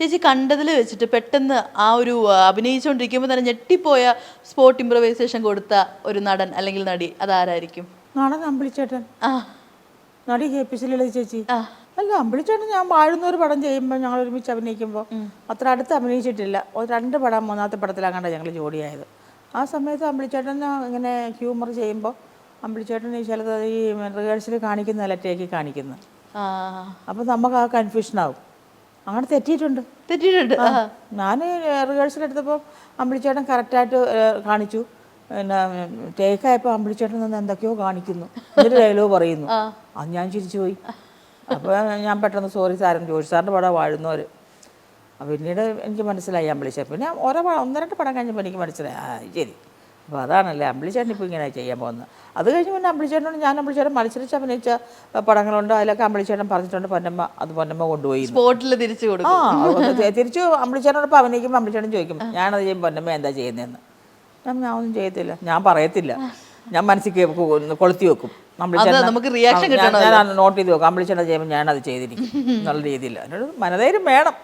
ചേച്ചി കണ്ടതിൽ വെച്ചിട്ട് പെട്ടെന്ന് ആ ഒരു അഭിനയിച്ചുകൊണ്ടിരിക്കുമ്പോൾ തന്നെ ഞെട്ടിപ്പോയ സ്പോട്ട് ഇംപ്രവൈസേഷൻ കൊടുത്ത ഒരു നടൻ അല്ലെങ്കിൽ നടി അതാരായിരിക്കും? നടൻ അമ്പിളിച്ചേട്ടൻ. ആ. നടി കെ പി സി ചേച്ചി. അല്ല അമ്പിളിച്ചേട്ടൻ ഞാൻ വാഴുന്ന ഒരു പടം ചെയ്യുമ്പോൾ ഞങ്ങൾ ഒരുമിച്ച് അഭിനയിക്കുമ്പോൾ അത്ര അടുത്ത് അഭിനയിച്ചിട്ടില്ല. ഒരു രണ്ട് പടം മൂന്നാമത്തെ പടത്തിലാകണ്ട ഞങ്ങൾ ജോഡിയായത്. ആ സമയത്ത് അമ്പിളിച്ചേട്ടൻ ഇങ്ങനെ ഹ്യൂമർ ചെയ്യുമ്പോൾ അമ്പിളിച്ചേട്ടൻ ഈ ചിലത് ഈ റിഹേഴ്സൽ കാണിക്കുന്നതല്ല ടേക്ക് കാണിക്കുന്നത് അപ്പോൾ നമുക്ക് ആ കൺഫ്യൂഷനാവും അങ്ങനെ തെറ്റിയിട്ടുണ്ട്. തെറ്റിയിട്ടുണ്ട്. ഞാൻ റിഹേഴ്സൽ എടുത്തപ്പോൾ അമ്പിളിച്ചേട്ടൻ കറക്റ്റായിട്ട് കാണിച്ചു. പിന്നെ ടേക്കായപ്പോൾ അമ്പിളിച്ചേട്ടൻ നിന്ന് എന്തൊക്കെയോ കാണിക്കുന്നു. എന്നിട്ട് ഡയലോഗ് പറയുന്നു. അത് ഞാൻ ചിരിച്ചു പോയി. അപ്പോൾ ഞാൻ പെട്ടെന്ന് സോറി സാരൻ ജോഷി സാറിന്റെ പടം വാഴുന്നവർ പിന്നീട് എനിക്ക് മനസ്സിലായി അമ്പിളിച്ചേട്ടൻ. പിന്നെ ഓരോ പടം ഒന്ന് രണ്ട് പടം കഴിഞ്ഞപ്പോൾ എനിക്ക് മനസ്സിലായി. ആ ശരി. അപ്പോൾ അതാണല്ലേ. അമ്പിളിച്ചേട്ടൻ ഇപ്പോൾ ഇങ്ങനെ ചെയ്യാൻ പോകുന്നത്. അത് കഴിഞ്ഞ് പിന്നെ അമ്പിളിച്ചേട്ടനോട് ഞാൻ അമ്പിളിച്ചേട്ടൻ മത്സരിച്ച് അഭിനയിച്ച പടങ്ങളുണ്ട്. അതിലൊക്കെ അമ്പിളിച്ചേട്ടൻ പറഞ്ഞിട്ടുണ്ട് പൊന്നമ്മ അത് പൊന്നമ്മ കൊണ്ടുപോയി. സ്പോട്ടിൽ തിരിച്ചു കൊടുക്കും. ആ തിരിച്ചു അമ്പിളിച്ചേട്ടനോടൊപ്പം അഭിനയിക്കുമ്പോൾ അമ്പിളിച്ചേട്ടൻ ചോദിക്കും ഞാനത് ചെയ്യുമ്പോൾ പൊന്നമ്മ എന്താ ചെയ്യുന്നതെന്ന് ഞാൻ ഞാൻ ഒന്നും ചെയ്യത്തില്ല. ഞാൻ പറയത്തില്ല. ഞാൻ മനസ്സിൽ കൊളുത്തി വെക്കും. അമ്പിളിച്ചേട്ടൻ നമുക്ക് ഞാൻ നോട്ട് ചെയ്ത് വെക്കും. അമ്പിളിച്ചേട്ടൻ ചെയ്യുമ്പോൾ ഞാനത് ചെയ്തിരിക്കും. എന്നുള്ള രീതിയിൽ. അതിനൊരു മനധൈര്യം വേണം.